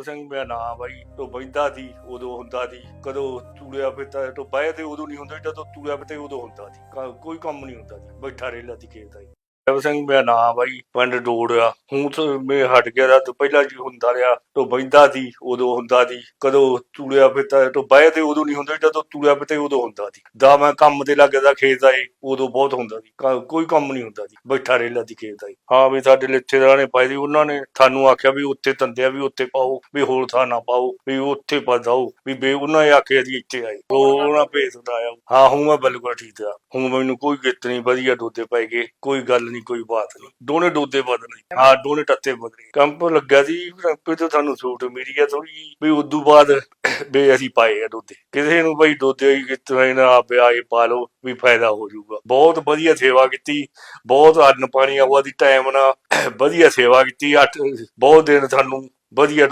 ਜਬ ਸਿੰਘ, ਮੇਰਾ ਨਾਮ ਬਾਈ ਤੋਂ ਬੈਂਦਾ ਸੀ, ਉਦੋਂ ਹੁੰਦਾ ਸੀ। ਕਦੋਂ ਤੂੜਿਆ ਫਿਰਦਾ ਤੋਂ ਬਹਿ ਤੇ ਉਦੋਂ ਨਹੀਂ ਹੁੰਦਾ, ਜਦੋਂ ਤੂੜਿਆ ਫਿਰਦਾ ਉਦੋਂ ਹੁੰਦਾ ਸੀ। ਕੋਈ ਕੰਮ ਨਹੀਂ ਹੁੰਦਾ ਸੀ। ਬੈਠਾ ਰੇਲਾ ਦੀ ਖੇਤ ਦਾ ਜਬ ਸਿੰਘ, ਮੇਰਾ ਨਾਮ ਬਾਈ, ਪਿੰਡ ਡੋੜ ਆ। ਹੁਣ ਤਾਂ ਮੈਂ ਹਟ ਗਿਆ ਦਾ ਤੋਂ ਪਹਿਲਾਂ ਜੀ ਹੁੰਦਾ ਰਿਹਾ, ਤੋਂ ਬੈਂਦਾ ਸੀ, ਉਦੋਂ ਹੁੰਦਾ ਸੀ। ਕਦੋਂ ਤੂੜਿਆ ਫਿਰਦਾ, ਤੋਂ ਬਹਿ ਤੇ ਉਦੋਂ ਨਹੀਂ ਹੁੰਦਾ ਜਦੋਂ ਤੂੜਿਆ ਫਿਰਦਾ ਉਦੋਂ ਹੁੰਦਾ ਸੀ। ਦਾ ਮੈਂ ਕੰਮ ਤੇ ਲੱਗਦਾ ਖੇਤ ਦਾ ਏ ਉਦੋਂ ਬਹੁਤ ਹੁੰਦਾ ਸੀ। ਕੋਈ ਕੰਮ ਨਹੀਂ ਹੁੰਦਾ ਸੀ। ਬੈਠਾ ਰੇਲਾ ਦੀ ਖੇਤ ਦਾ ਹਾਂ ਵੀ ਸਾਡੇ ਲਿੱਥੇਦਾਰਾਂ ਨੇ ਪਾਈ ਦੀ ਉਹਨਾਂ ਨੇ ਸਾਨੂੰ ਆਖਿਆ ਵੀ ਉੱਥੇ ਤੰਦਿਆ, ਵੀ ਉੱਥੇ ਪਾਓ, ਵੀ ਹੋਰ ਥਾਂ ਨਾ ਪਾਓ, ਵੀ ਉੱਥੇ ਪਾ ਜਾਓ, ਵੀ ਬੇ, ਉਹਨਾਂ ਨੇ ਆਖਿਆ ਜੀ ਇੱਥੇ ਆਏ। ਉਹ ਉਹਨਾਂ ਭੇਸ ਆਇਆ। ਹਾਂ ਹੂੰ ਮੈਂ ਬਿਲਕੁਲ ਠੀਕ ਆ। ਹੂੰ ਮੈਨੂੰ ਕੋਈ ਗਿੱਤ ਨਹੀਂ, ਵਧੀਆ ਦੋਦੇ ਪੈ ਗਏ, ਕੋਈ ਗੱਲ ਨਹੀਂ। ਕੋਈ ਬਾਤ ਨਹੀਂ। ਦੋਨੇ ਦੋਦੇ ਬਦਲੇ ਹਾਂ, ਦੋਨੇ ਟੱਤੇ ਬਦਲੇ ਕੰਪ ਲੱਗਿਆ ਸੀ ਕੰਪੇ ਤੋਂ ਸਾਨੂੰ ਛੂਟ ਮਿਲੀ ਆ ਥੋੜੀ ਵੀ ਉਦੋਂ ਬਾਅਦ ਵੀ ਅਸੀਂ ਪਾਏ ਆ ਦੋਦੇ ਕਿਸੇ ਨੂੰ ਬਈ ਦੋਦੇ ਹੀ ਕਿਤੇ ਨਾ ਆਪੇ ਆਏ ਪਾ ਲਓ, ਵੀ ਫਾਇਦਾ ਹੋ ਜਾਊਗਾ। ਬਹੁਤ ਵਧੀਆ ਸੇਵਾ ਕੀਤੀ। ਬਹੁਤ ਅੰਨ ਪਾਣੀ ਆਵਾ ਦੀ ਟਾਈਮ ਨਾਲ ਵਧੀਆ ਸੇਵਾ ਕੀਤੀ। ਅੱਠ, ਬਹੁਤ ਦਿਨ ਸਾਨੂੰ ਵਧੀਆ